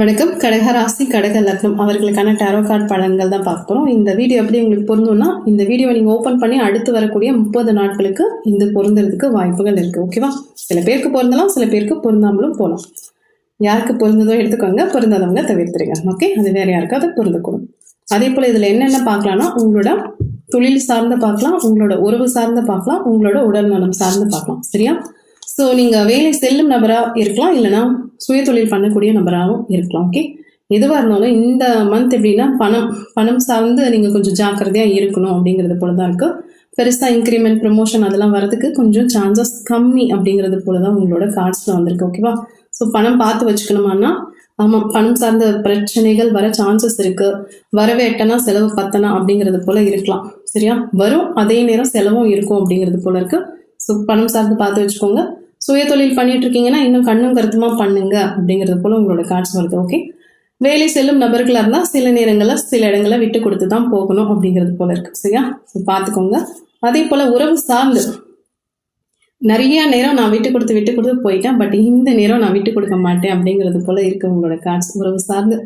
வணக்கம். கடகராசி கடக லக்னம். அவர்களுக்கான டேரோ கார்டு பலன்கள் தான் பார்க்க போகிறோம் இந்த வீடியோ எப்படி உங்களுக்கு பொருந்தும்னா இந்த வீடியோவை நீங்கள் ஓப்பன் பண்ணி அடுத்து வரக்கூடிய முப்பது நாட்களுக்கு இந்த பொருந்துறதுக்கு வாய்ப்புகள் இருக்குது ஓகேவா சில பேருக்கு பொருந்தலாம் சில பேருக்கு பொருந்தாமலும் போகலாம் யாருக்கு பொருந்ததோ எடுத்துக்கோங்க. பொருந்தாதவங்க தவிர்த்துருங்க. ஓகே அது வேறு யாருக்காவது பொருந்தக்கூடும். அதே போல் இதில் என்னென்ன பார்க்கலாம்னா உங்களோட தொழில் சார்ந்து பார்க்கலாம் உங்களோட உறவு சார்ந்து பார்க்கலாம் உங்களோட உடல் நலம் சார்ந்து பார்க்கலாம் சரியா? ஸோ நீங்கள் வேலை செல்லும் நபராக இருக்கலாம் இல்லைனா சுய தொழில் பண்ணக்கூடிய நபராகவும் இருக்கலாம் ஓகே எதுவாக இருந்தாலும் இந்த மந்த் எப்படின்னா பணம் பணம் சார்ந்து நீங்கள் கொஞ்சம் ஜாக்கிரதையாக இருக்கணும் அப்படிங்கிறது போல தான் இருக்குது பெருசாக இன்க்ரிமெண்ட் ப்ரமோஷன் அதெல்லாம் வரதுக்கு கொஞ்சம் சான்சஸ் கம்மி அப்படிங்கிறது போல தான் உங்களோட கார்ட்ஸில் வந்திருக்கு ஓகேவா ஸோ பணம் பார்த்து வச்சுக்கணுமான்னா ஆமாம் பணம் சார்ந்த பிரச்சனைகள் வர சான்சஸ் இருக்குது வரவே எட்டனா செலவு பத்தனா அப்படிங்கிறது போல இருக்கலாம். சரியா? வரும் அதே நேரம் செலவும் இருக்கும் அப்படிங்கிறது போல இருக்குது ஸோ பணம் சார்ந்து பார்த்து வச்சுக்கோங்க. சுய தொழில் பண்ணிட்டு இருக்கீங்கன்னா இன்னும் கண்ணும் கருத்துமா பண்ணுங்க அப்படிங்கிறது போல உங்களோட கார்ட்ஸ் வருது ஓகே வேலை செல்லும் நபர்களாக இருந்தால் சில நேரங்களில் சில இடங்களில் விட்டு கொடுத்து தான் போகணும் அப்படிங்கிறது போல இருக்கு. சரியா? ஸோ பார்த்துக்கோங்க. அதே போல் உறவு சார்ந்து நிறைய நேரம் நான் விட்டு கொடுத்து விட்டு கொடுத்து போயிட்டேன். பட் இந்த நேரம் நான் விட்டு கொடுக்க மாட்டேன் அப்படிங்கிறது போல இருக்கு உங்களோட கார்ட்ஸ் உறவு சார்ந்து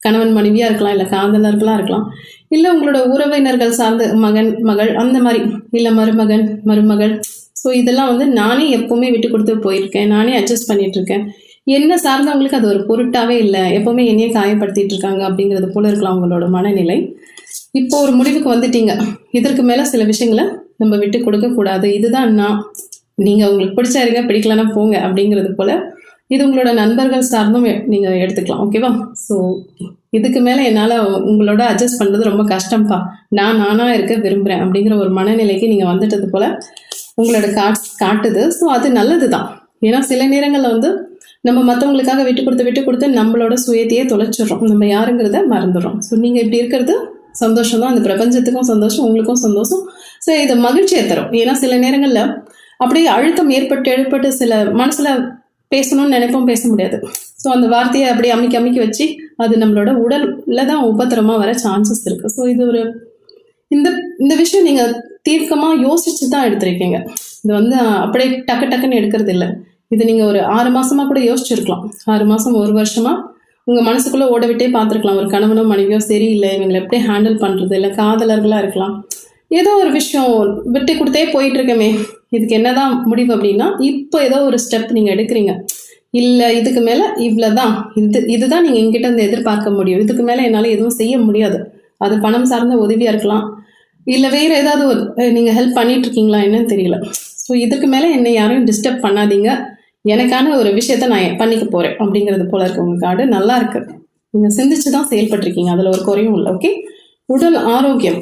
கணவன் மனைவியாக இருக்கலாம் இல்லை காதலர்களாக இருக்கலாம் இல்லை உங்களோட உறவினர்கள் சார்ந்து மகன் மகள் அந்த மாதிரி இல்லை மருமகன் மருமகள். ஸோ இதெல்லாம் வந்து நானே எப்போவுமே விட்டு கொடுத்து போயிருக்கேன். நானே அட்ஜஸ்ட் பண்ணிட்டு இருக்கேன். என்ன சார்ந்தவங்களுக்கு அது ஒரு பொருட்டாவே இல்லை. எப்போவுமே என்னையே காயப்படுத்திட்டு இருக்காங்க அப்படிங்கிறது போல இருக்கலாம் அவங்களோட மனநிலை. இப்போ ஒரு முடிவுக்கு வந்துட்டீங்க. இதற்கு மேலே சில விஷயங்களை நம்ம விட்டு கொடுக்கக்கூடாது இதுதான் நான் நீங்கள் உங்களுக்கு பிடிச்சா இருங்க பிடிக்கலன்னா போங்க அப்படிங்கிறது போல் இது உங்களோட நண்பர்கள் சார்ந்தும் எ- எடுத்துக்கலாம் ஓகேவா? ஸோ இதுக்கு மேலே என்னால் உங்களோட அட்ஜஸ்ட் பண்ணுறது ரொம்ப கஷ்டம்ப்பா. நான் நானாக இருக்க விரும்புகிறேன் அப்படிங்கிற ஒரு மனநிலைக்கு நீங்கள் வந்துட்டது போல் உங்களோட காட்ஸ் காட்டுது. ஸோ அது நல்லது தான் ஏன்னா சில நேரங்களில் வந்து நம்ம மற்றவங்களுக்காக விட்டு கொடுத்து விட்டு கொடுத்து நம்மளோட சுயத்தையே தொலைச்சிடுறோம். நம்ம யாருங்கிறத மறந்துடுறோம். ஸோ நீங்கள் இப்படி இருக்கிறது சந்தோஷம் தான் அந்த பிரபஞ்சத்துக்கும் சந்தோஷம் உங்களுக்கும் சந்தோஷம். ஸோ இது மகிழ்ச்சியை தரும். ஏன்னா சில நேரங்களில் அப்படியே அழுத்தம் ஏற்பட்டு ஏற்பட்டு சில மனசில் பேசணும்னு நினைப்போம் பேச முடியாது. ஸோ அந்த வார்த்தையை அப்படியே அமுக்கி அமுக்கி வச்சு அது நம்மளோட உடலில் தான் உபத்திரமா வர சான்சஸ் இருக்குது ஸோ இது ஒரு இந்த இந்த விஷயம் நீங்கள் தீர்க்கமாக யோசிச்சு தான் எடுத்திருக்கீங்க. இது வந்து அப்படியே டக்கு டக்குன்னு எடுக்கிறது இல்லை. இது நீங்கள் ஒரு ஆறு மாதமாக கூட யோசிச்சிருக்கலாம். ஆறு மாதம் ஒரு வருஷமாக உங்கள் மனசுக்குள்ளே ஓட விட்டே பார்த்துருக்கலாம். ஒரு கணவனோ மனைவியோ சரியில்லை. இவங்களை எப்படி ஹேண்டில் பண்ணுறது இல்லை காதலர்களாக இருக்கலாம். ஏதோ ஒரு விஷயம் விட்டு கொடுத்தே போயிட்டுருக்கமே. இதுக்கு இதுக்கு என்னதான் முடிவு அப்படின்னா இப்போ ஏதோ ஒரு ஸ்டெப் நீங்கள் எடுக்கிறீங்க. இல்லை இதுக்கு மேலே இவ்வளோ தான் இது இதுதான் நீங்கள் எங்கிட்ட இருந்து எதிர்பார்க்க முடியும். இதுக்கு மேலே என்னால் எதுவும் செய்ய முடியாது. அது பணம் சார்ந்த உதவியாக இருக்கலாம். இல்லை வேறு ஏதாவது ஒரு நீங்கள் ஹெல்ப் பண்ணிகிட்ருக்கீங்களா என்னன்னு தெரியல. ஸோ இதுக்கு மேலே என்னை யாரையும் டிஸ்டர்ப் பண்ணாதீங்க. எனக்கான ஒரு விஷயத்த நான் பண்ணிக்க போகிறேன் அப்படிங்கிறது போல இருக்கு உங்கள் கார்டு. நல்லா இருக்கு. நீங்கள் சிந்திச்சு தான் செயல்பட்டிருக்கீங்க. அதில் ஒரு குறையும் இல்லை ஓகே உடல் ஆரோக்கியம்.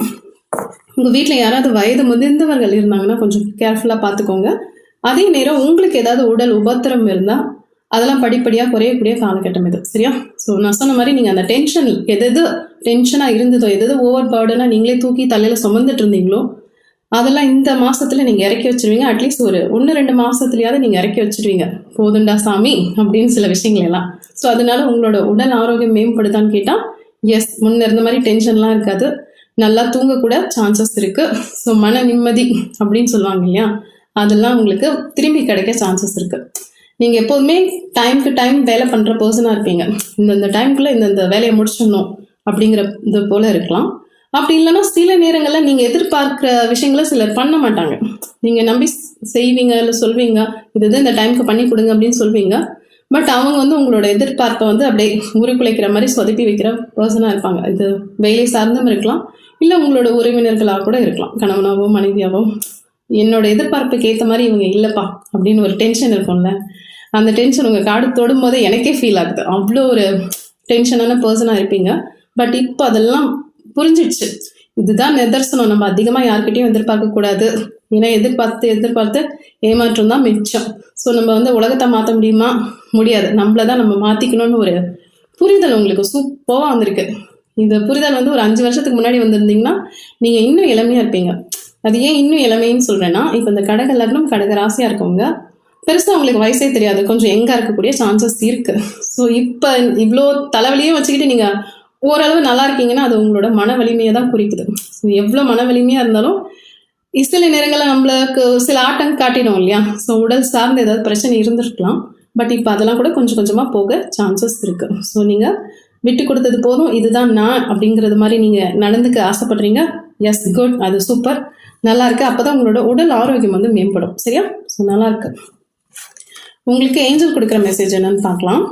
உங்கள் வீட்டில் யாராவது வயது முதிர்ந்தவர்கள் இருந்தாங்கன்னா கொஞ்சம் கேர்ஃபுல்லாக பார்த்துக்கோங்க அதே நேரம் உங்களுக்கு ஏதாவது உடல் உபத்திரம் இருந்தால் அதெல்லாம் படிப்படியாக குறையக்கூடிய காலகட்டம் இது. சரியா? ஸோ நான் சொன்ன மாதிரி நீங்கள் அந்த டென்ஷன் எது எது டென்ஷனாக இருந்ததோ எது எது ஓவர் பர்டனாக நீங்களே தூக்கி தலையில் சுமந்துட்டு இருந்தீங்களோ அதெல்லாம் இந்த மாதத்தில் நீங்கள் இறக்கி வச்சிருவீங்க. அட்லீஸ்ட் ஒரு ஒன்று ரெண்டு மாதத்துலையாவது நீங்கள் இறக்கி வச்சிருவீங்க. போதுண்டா சாமி அப்படின்னு சில விஷயங்கள் எல்லாம். ஸோ அதனால உங்களோட உடல் ஆரோக்கியம் மேம்படுதான்னு கேட்டால் எஸ் முன்ன இருந்த மாதிரி டென்ஷன்லாம் இருக்காது. நல்லா தூங்கக்கூட சான்சஸ் இருக்கு. ஸோ மன நிம்மதி அப்படின்னு சொல்லுவாங்க இல்லையா? அதெல்லாம் உங்களுக்கு திரும்பி கிடைக்க சான்சஸ் இருக்கு. நீங்கள் எப்போதுமே டைம்க்கு டைம் வேலை பண்ணுற பர்சனாக இருப்பீங்க. இந்தந்த டைம்குள்ளே இந்தந்த வேலையை முடிச்சிடணும் அப்படிங்கிற இது போல இருக்கலாம். அப்படி இல்லைன்னா சில நேரங்களில் நீங்கள் எதிர்பார்க்குற விஷயங்களை சிலர் பண்ண மாட்டாங்க. நீங்கள் நம்பி செய்வீங்க இல்லை சொல்வீங்க இது இது இந்த டைம்க்கு பண்ணி கொடுங்க அப்படின்னு சொல்வீங்க. பட் அவங்க வந்து உங்களோட எதிர்பார்ப்பை வந்து அப்படியே உருக்குலைக்கிற மாதிரி சொதப்பி வைக்கிற பர்சனாக இருப்பாங்க. இது வேலை சார்ந்தும் இருக்கலாம். இல்லை உங்களோட உறவினர்களாக கூட இருக்கலாம். கணவனாவோ மனைவியாவோ. என்னோட எதிர்பார்ப்புக்கு ஏற்ற மாதிரி இவங்க இல்லைப்பா அப்படின்னு ஒரு டென்ஷன் இருக்கும்ல. அந்த டென்ஷன் உங்கள் காடு தொடும் போதே எனக்கே ஃபீல் ஆகுது. அவ்வளோ ஒரு டென்ஷனான பர்சனாக இருப்பீங்க. பட் இப்போ அதெல்லாம் புரிஞ்சிடுச்சு. இதுதான் நிதர்சனம். நம்ம அதிகமாக யார்கிட்டையும் எதிர்பார்க்க கூடாது. ஏன்னா எதிர்பார்த்து எதிர்பார்த்து ஏமாற்றம் தான் மிச்சம். ஸோ நம்ம வந்து உலகத்தை மாற்ற முடியுமா? முடியாது. நம்மள தான் நம்ம மாற்றிக்கணும்னு ஒரு புரிதல் உங்களுக்கு சூப்பராக வந்திருக்கு. இந்த புரிதல் வந்து ஒரு அஞ்சு வருஷத்துக்கு முன்னாடி வந்திருந்தீங்கன்னா நீங்கள் இன்னும் இளமையாக இருப்பீங்க. அது ஏன் இன்னும் இளமைன்னு சொல்கிறேன்னா இப்போ இந்த கடக லக்னம் கடக ராசியாக இருக்கவங்க பெருசாக உங்களுக்கு வயசே தெரியாது. கொஞ்சம் எங்கே இருக்கக்கூடிய சான்சஸ் இருக்குது ஸோ இப்போ இவ்வளோ தலைவலியும் வச்சுக்கிட்டு நீங்கள் ஓரளவு நல்லா இருக்கீங்கன்னா அது உங்களோட மன வலிமையை தான் குறிக்குது. ஸோ எவ்வளோ மன வலிமையாக இருந்தாலும் சில நேரங்களில் நம்மளுக்கு சில ஆட்டம் காட்டிடும் இல்லையா? ஸோ உடல் சார்ந்த ஏதாவது பிரச்சனை இருந்திருக்கலாம். பட் இப்போ அதெல்லாம் கூட கொஞ்சம் கொஞ்சமாக போக சான்சஸ் இருக்குது ஸோ நீங்கள் விட்டு கொடுத்தது போதும் இதுதான் நான் அப்படிங்கிறது மாதிரி நீங்கள் நடந்துக்க ஆசைப்படுறீங்க. எஸ் குட் அது சூப்பர் நல்லா இருக்கு. அப்போ தான் உங்களோட உடல் ஆரோக்கியம் வந்து மேம்படும். சரியா? ஸோ நல்லா இருக்கு. உங்களுக்கு ஏஞ்சல் கொடுக்குற மெசேஜ் என்னன்னு பார்க்கலாம்.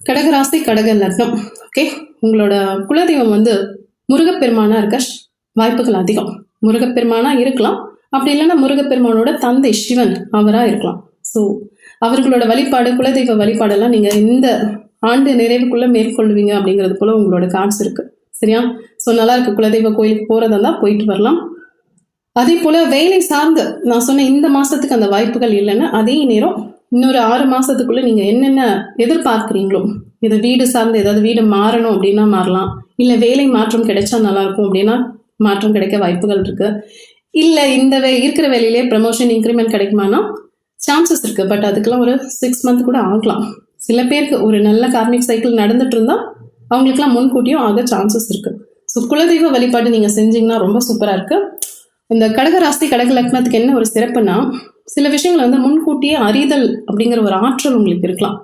கடகராசி கடக லக்னம். ஓகே உங்களோட குலதெய்வம் வந்து முருகப்பெருமானா இருக்க வாய்ப்புகள் அதிகம். முருகப்பெருமானா இருக்கலாம். அப்படி இல்லைன்னா முருகப்பெருமானோட தந்தை சிவன் அவராக இருக்கலாம். ஸோ அவர்களோட வழிபாடு குலதெய்வ வழிபாடெல்லாம் நீங்கள் இந்த ஆண்டு நிறைவுக்குள்ளே மேற்கொள்வீங்க அப்படிங்கிறது போல் உங்களோட கார்ட்ஸ் இருக்குது சரியா? ஸோ நல்லா இருக்குது குலதெய்வ கோயிலுக்கு போகிறதா இருந்தால் போயிட்டு வரலாம். அதே போல் வேலை சார்ந்து நான் சொன்ன இந்த மாதத்துக்கு அந்த வாய்ப்புகள் இல்லைன்னா அதே நேரம் இன்னொரு ஆறு மாதத்துக்குள்ளே நீங்கள் என்னென்ன எதிர்பார்க்குறீங்களோ இது வீடு சார்ந்து ஏதாவது வீடு மாறணும் அப்படின்னா மாறலாம். இல்லை வேலை மாற்றம் கிடைச்சா நல்லாயிருக்கும் அப்படின்னா மாற்றம் கிடைக்க வாய்ப்புகள் இருக்குது இல்லை இந்த வே இருக்கிற வேலையிலே ப்ரமோஷன் இன்க்ரிமெண்ட் கிடைக்குமானா சான்சஸ் இருக்குது பட் அதுக்கெல்லாம் ஒரு சிக்ஸ் மந்த் கூட ஆகலாம். சில பேருக்கு ஒரு நல்ல கார்மிக் சைக்கிள் நடந்துட்டு இருந்தால் அவங்களுக்குலாம் முன்கூட்டியும் ஆக சான்சஸ் இருக்குது ஸோ குலதெய்வ வழிபாடு நீங்கள் செஞ்சீங்கன்னா ரொம்ப சூப்பராக இருக்குது இந்த கடக ராசி கடக லக்னத்துக்கு என்ன ஒரு சிறப்புனா சில விஷயங்களை வந்து முன்கூட்டியே அறிதல் அப்படிங்கிற ஒரு ஆற்றல் உங்களுக்கு இருக்கலாம்.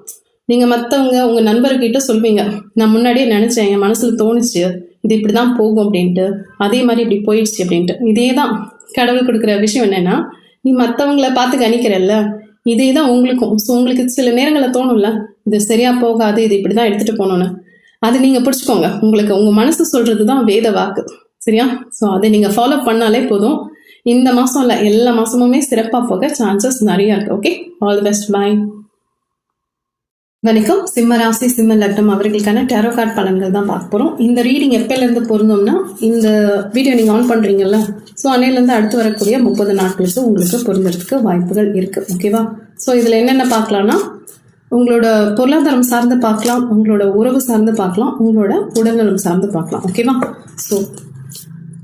நீங்கள் மற்றவங்க உங்கள் நண்பர்கிட்ட சொல்வீங்க நான் முன்னாடியே நினச்சேன் என் மனசில் தோணுச்சு இது இப்படி தான் போகும் அப்படின்ட்டு. அதே மாதிரி இப்படி போயிடுச்சு அப்படின்ட்டு. இதே தான் கடவுள் கொடுக்குற விஷயம் என்னென்னா நீ மற்றவங்கள பார்த்து கணிக்கிறல்ல இதே தான் உங்களுக்கும். ஸோ உங்களுக்கு சில நேரங்களில் தோணும்ல இது சரியாக போகாது இது இப்படி தான் எடுத்துகிட்டு போகணும்னு. அது நீங்கள் பிடிச்சிக்கோங்க உங்களுக்கு உங்கள் மனசு சொல்கிறது தான் வேத வாக்கு. சரியா? ஸோ அதை நீங்கள் ஃபாலோ பண்ணாலே போதும். இந்த மாதம் இல்லை எல்லா மாதமுமே சிறப்பாக போக சான்சஸ் நிறையா இருக்குது okay all the best bye வணக்கம். சிம்ம ராசி சிம்ம லக்னம் அவர்களுக்கான டேரோ கார்ட் பலன்கள் தான் பார்க்க போகிறோம் இந்த ரீடிங் எப்போலேருந்து பொருந்தோம்னா இந்த வீடியோ நீங்கள் ஆன் பண்ணுறீங்கல்ல ஸோ அன்னையிலேருந்து அடுத்து வரக்கூடிய முப்பது நாட்களுக்கு உங்களுக்கு பொருந்துறதுக்கு வாய்ப்புகள் இருக்குது ஓகேவா ஸோ இதில் என்னென்ன பார்க்கலாம்னா உங்களோட பொருளாதாரம் சார்ந்து பார்க்கலாம் உங்களோட உறவு சார்ந்து பார்க்கலாம் உங்களோட உடல்நலம் சார்ந்து பார்க்கலாம் ஓகேவா ஸோ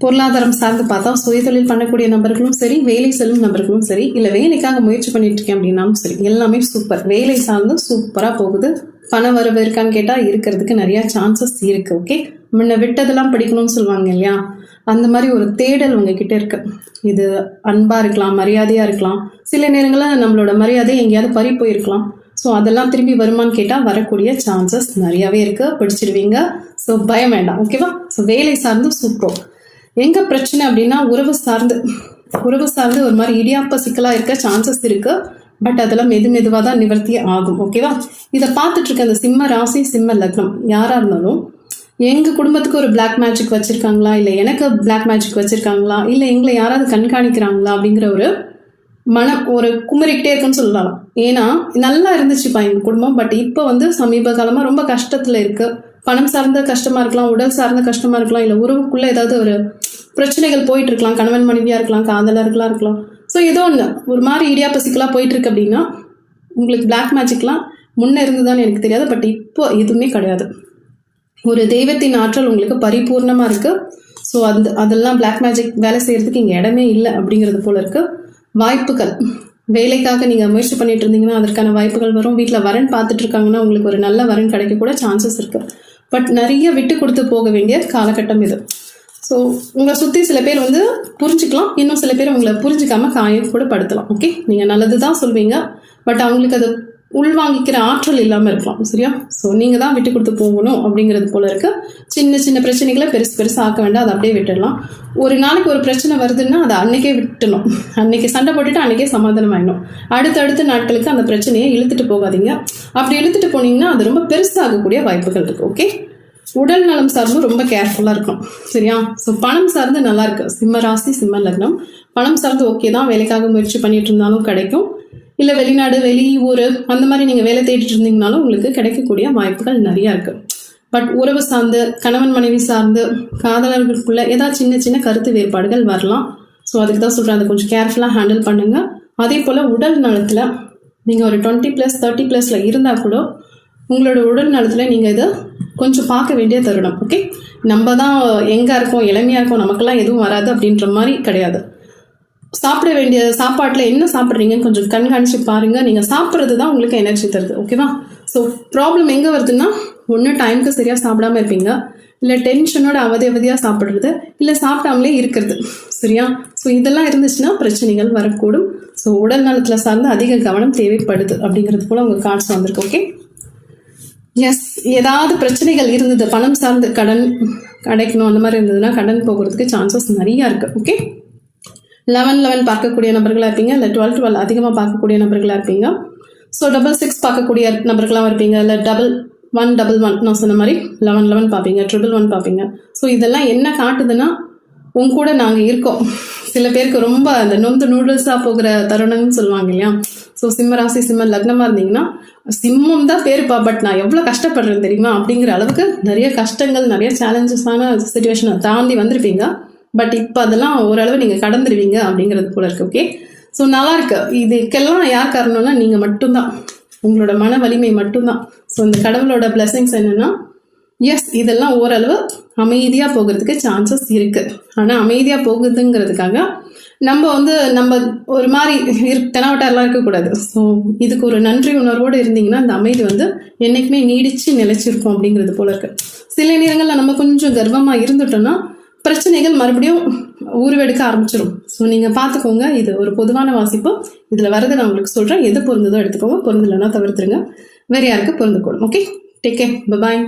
பொருளாதாரம் சார்ந்து பார்த்தா சுயதொழில் பண்ணக்கூடிய நபர்களும் சரி வேலை செல்லும் நபர்களும் சரி இல்லை வேலைக்காக முயற்சி பண்ணிட்டு இருக்கேன் அப்படின்னாலும் சரி எல்லாமே சூப்பர் வேலை சார்ந்து சூப்பராக போகுது. பண வரவு இருக்கான்னு கேட்டால் இருக்கிறதுக்கு நிறையா சான்சஸ் இருக்குது ஓகே முன்ன விட்டதெல்லாம் படிக்கணும்னு சொல்லுவாங்க இல்லையா? அந்த மாதிரி ஒரு தேடல் உங்ககிட்ட இருக்கு. இது அன்பாக இருக்கலாம் மரியாதையாக இருக்கலாம். சில நேரங்களில் நம்மளோட மரியாதை எங்கேயாவது பறி போயிருக்கலாம். ஸோ அதெல்லாம் திரும்பி வருமான்னு கேட்டால் வரக்கூடிய சான்சஸ் நிறையாவே இருக்குது படிச்சிடுவீங்க ஸோ பயம் வேண்டாம் ஓகேவா ஸோ வேலை சார்ந்து சூப்பர் எங்க பிரச்சனை அப்படின்னா உறவு சார்ந்து உறவு சார்ந்து ஒரு மாதிரி இடியாப்ப சிக்கலா இருக்க சான்சஸ் இருக்கு. பட் அதெல்லாம் மெது மெதுவாக தான் நிவர்த்தி ஆகும். ஓகேவா இதை பார்த்துட்டு இருக்க அந்த சிம்ம ராசி சிம்ம லக்னம் யாரா இருந்தாலும் எங்க குடும்பத்துக்கு ஒரு பிளாக் மேஜிக் வச்சிருக்காங்களா? இல்லை எனக்கு பிளாக் மேஜிக் வச்சிருக்காங்களா? இல்லை எங்களை யாராவது கண்காணிக்கிறாங்களா? அப்படிங்கிற ஒரு மனம் ஒரு குமரிக்கிட்டே இருக்குன்னு சொல்லலாம். ஏன்னா நல்லா இருந்துச்சுப்பா எங்கள் குடும்பம். பட் இப்போ வந்து சமீப காலமாக ரொம்ப கஷ்டத்தில் இருக்குது பணம் சார்ந்த கஷ்டமாக இருக்கலாம் உடல் சார்ந்த கஷ்டமாக இருக்கலாம் இல்லை உறவுக்குள்ளே ஏதாவது ஒரு பிரச்சனைகள் போயிட்டு இருக்கலாம் கணவன் மனைவியா இருக்கலாம் காதலர்களா இருக்கலாம் ஸோ ஏதோ ஒன்று ஒரு மாதிரி இடியா சிக்கலா போயிட்டு இருக்கு அப்படின்னா உங்களுக்கு பிளாக் மேஜிக்லாம் முன்னே இருந்ததான்னு எனக்கு தெரியாது. பட் இப்போ எதுவுமே கிடையாது. ஒரு தெய்வத்தின் ஆற்றல் உங்களுக்கு பரிபூர்ணமாக இருக்கு. ஸோ அந்த அதெல்லாம் பிளாக் மேஜிக் வேலை செய்கிறதுக்கு இங்கே இடமே இல்லை அப்படிங்கிறது போல இருக்கு. வாய்ப்புகள். வேலைக்காக நீங்கள் முயற்சி பண்ணிட்டு இருந்தீங்கன்னா அதற்கான வாய்ப்புகள் வரும். வீட்டில் வரன் பார்த்துட்டு இருக்காங்கன்னா உங்களுக்கு ஒரு நல்ல வரன் கிடைக்க கூட சான்சஸ் இருக்கு. பட் நிறைய விட்டு கொடுத்து போக வேண்டிய காலகட்டம் இது. ஸோ உங்களை சுற்றி சில பேர் வந்து புரிஞ்சுக்கலாம். இன்னும் சில பேர் உங்களை புரிஞ்சுக்காம காயம் கூட படுத்தலாம். ஓகே நீங்கள் நல்லது தான் சொல்வீங்க. பட் அவங்களுக்கு அது உள்வாங்கிக்கிற ஆற்றல் இல்லாமல் இருக்கலாம். சரியா? ஸோ நீங்கள் தான் விட்டு கொடுத்து போகணும் அப்படிங்கிறது போல இருக்கு. சின்ன சின்ன பிரச்சனைகளை பெருசு பெருசு ஆக்க வேண்டாம். அதை அப்படியே விட்டுடலாம். ஒரு நாளைக்கு ஒரு பிரச்சனை வருதுன்னா அதை அன்னைக்கே விட்டுணும் அன்னைக்கு சண்டை போட்டுட்டு அன்னைக்கே சமாதானம் ஆயிடும் அடுத்தடுத்த நாட்களுக்கு அந்த பிரச்சனையை இழுத்துட்டு போகாதீங்க. அப்படி இழுத்துட்டு போனீங்கன்னா அது ரொம்ப பெருசாகக்கூடிய வாய்ப்புகள் இருக்குது ஓகே உடல் நலம் சார்ந்து ரொம்ப கேர்ஃபுல்லாக இருக்கணும். சரியா? ஸோ பணம் சார்ந்து நல்லா இருக்கு. சிம்ம ராசி சிம்ம லக்னம். பணம் சார்ந்து ஓகே தான். வேலைக்காக முயற்சி பண்ணிட்டு இருந்தாலும் கிடைக்கும். இல்லை வெளிநாடு வெளி ஊர் அந்த மாதிரி நீங்கள் வேலை தேடிட்டு இருந்தீங்கனாலும் உங்களுக்கு கிடைக்கக்கூடிய வாய்ப்புகள் நிறையா இருக்கு. பட் உறவு சார்ந்து கணவன் மனைவி சார்ந்து காதலர்களுக்குள்ள ஏதாவது சின்ன சின்ன கருத்து வேறுபாடுகள் வரலாம். ஸோ அதுக்கு தான் சொல்கிறேன் அதை கொஞ்சம் கேர்ஃபுல்லாக ஹேண்டில் பண்ணுங்கள் அதே போல் உடல் நலத்தில் நீங்கள் ஒரு டுவெண்ட்டி ப்ளஸ் தேர்ட்டி ப்ளஸில் இருந்தால் கூட உங்களோட உடல் நலத்தில் நீங்கள் இதை கொஞ்சம் பார்க்க வேண்டிய தருணம் ஓகே நம்ம தான் எங்கே இருக்கோம் இளமையாக இருக்கோம் நமக்கெல்லாம் எதுவும் வராது அப்படின்ற மாதிரி கிடையாது. சாப்பிட வேண்டிய சாப்பாட்டில் என்ன சாப்பிட்றீங்கன்னு கொஞ்சம் கண்காணித்து பாருங்கள் நீங்கள் சாப்பிட்றது தான் உங்களுக்கு எனர்ஜி தருது ஓகேவா ஸோ ப்ராப்ளம் எங்கே வருதுன்னா ஒன்று டைமுக்கு சரியாக சாப்பிடாம இருப்பீங்க. இல்லை டென்ஷனோட அவதி அவதியாக சாப்பிட்றது இல்லை சாப்பிடாமலே இருக்கிறது சரியா? ஸோ இதெல்லாம் இருந்துச்சுன்னா பிரச்சனைகள் வரக்கூடும். ஸோ உடல் நலத்தில் சார்ந்து அதிக கவனம் தேவைப்படுது அப்படிங்கிறது போல் உங்கள் கார்ட்ஸ் வந்திருக்கு ஓகே எஸ் ஏதாவது பிரச்சனைகள் இருந்தது பணம் சார்ந்த கடன் கிடைக்கணும் அந்த மாதிரி இருந்ததுன்னா கடன் போகிறதுக்கு சான்சஸ் நிறையா இருக்குது ஓகே லெவன் லெவன் பார்க்கக்கூடிய நபர்களாக இருப்பீங்க இல்லை டுவெல் டுவெல் அதிகமாக பார்க்கக்கூடிய நபர்களாக இருப்பீங்க. ஸோ டபுள் சிக்ஸ் பார்க்கக்கூடிய நபர்களாக இருப்பீங்க இல்லை டபுள் ஒன் டபுள் ஒன் நான் சொன்ன மாதிரி லெவன் லெவன் பார்ப்பீங்க ட்ரிபிள் ஒன் பார்ப்பீங்க. ஸோ இதெல்லாம் என்ன காட்டுதுன்னா உன் கூட நாங்கள் இருக்கோம். சில பேருக்கு ரொம்ப அந்த நொந்து நூடுல்ஸாக போகிற தருணம்னு சொல்லுவாங்க இல்லையா? ஸோ சிம்ம ராசி சிம்ம லக்னமாக இருந்தீங்கன்னா சிம்மம் தான் பேருப்பா பட் நான் எவ்வளோ கஷ்டப்படுறேன் தெரியுமா? அப்படிங்கிற அளவுக்கு நிறைய கஷ்டங்கள் நிறைய சேலஞ்சஸான சுச்சுவேஷனை தாண்டி வந்திருப்பீங்க. பட் இப்போ அதெல்லாம் ஓரளவு நீங்கள் கடந்துருவீங்க அப்படிங்கிறது போல இருக்கு ஓகே ஸோ நல்லா இருக்கு. இதுக்கெல்லாம் யார் காரணம்னா நீங்கள் மட்டும்தான். உங்களோட மன வலிமை மட்டும்தான். ஸோ இந்த கடவுளோட blessings என்னென்னா எஸ் இதெல்லாம் ஓரளவு அமைதியாக போகிறதுக்கு சான்சஸ் இருக்குது ஆனால் அமைதியாக போகுதுங்கிறதுக்காக நம்ம வந்து நம்ம ஒரு மாதிரி இரு தெனாவட்டாரெலாம் இருக்கக்கூடாது. ஸோ இதுக்கு ஒரு நன்றி உணர்வோடு இருந்தீங்கன்னா அந்த அமைதி வந்து என்றைக்குமே நீடித்து நிலைச்சிருக்கும் அப்படிங்கிறது போல இருக்குது சில நேரங்களில் நம்ம கொஞ்சம் கர்வமாக இருந்துட்டோம்னா பிரச்சனைகள் மறுபடியும் உருவெடுக்க ஆரம்பிச்சிடும் ஸோ நீங்கள் பார்த்துக்கோங்க இது ஒரு பொதுவான வாசிப்பு. இதில் வரதை நான் உங்களுக்கு சொல்கிறேன் எது பொருந்ததோ எடுத்துக்கோங்க. பொருந்தலைன்னா தவிர்த்துருங்க. வேறு யாருக்கு பொருந்தக்கூடும். Okay take care bye bye